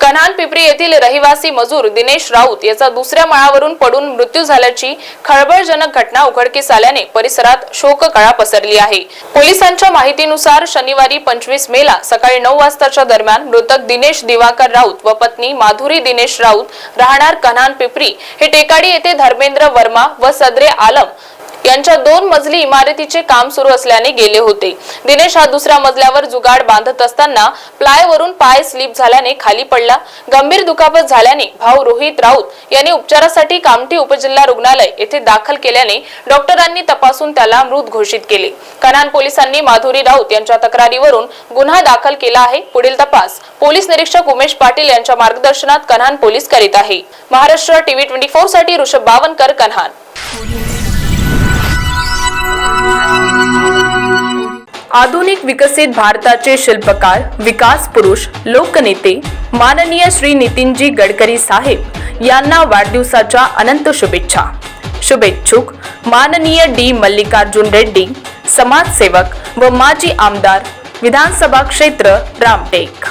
कन्हान पिपरी येथील रहिवासी मजूर दिनेश राऊत याचा दुसऱ्या माळावरून पडून मृत्यू झाल्याची खळबळजनक घटना उघडकीस आल्याने परिसरात शोककळा पसरली आहे. पोलिसांच्या माहितीनुसार शनिवारी पंचवीस मेला सकाळी नऊ वाजताच्या दरम्यान मृतक दिनेश दिवाकर राऊत व पत्नी माधुरी दिनेश राऊत राहणार कन्हान पिपरी हे टेकाडी येथे धर्मेंद्र वर्मा व सदरे आलम यांच्या दोन मजली इमारतीचे काम सुरू असल्याने गेले होते. दिनेश हा दुसऱ्या मजल्यावर जुगाड बांधत असताना प्लायवरून पाय स्लिप झाल्याने खाली पडला. गंभीर दुखापत झाल्याने भाऊ रोहित राऊत यांनी उपचारासाठी कामठी उपजिल्हा रुग्णालय येथे दाखल केल्याने डॉक्टरांनी तपासून त्याला मृत घोषित केले. कनान पोलिसांनी माधुरी राऊत यांच्या तक्रारीवरून गुन्हा दाखल केला आहे. पुढील तपास पोलीस निरीक्षक उमेश पाटील यांच्या मार्गदर्शनात कन्हान पोलीस करीत आहे. महाराष्ट्र टीव्ही ट्वेंटी फोरसाठी ऋषभ बावनकर कन्हान. आधुनिक विकसित भारताचे शिल्पकार विकास पुरुष लोकनेते माननीय श्री नितीनजी गडकरी साहेब यांना वाढदिवसाच्या अनंत शुभेच्छा. शुभेच्छुक माननीय डी मल्लिकार्जुन रेड्डी समाजसेवक व माजी आमदार विधानसभा क्षेत्र रामटेक.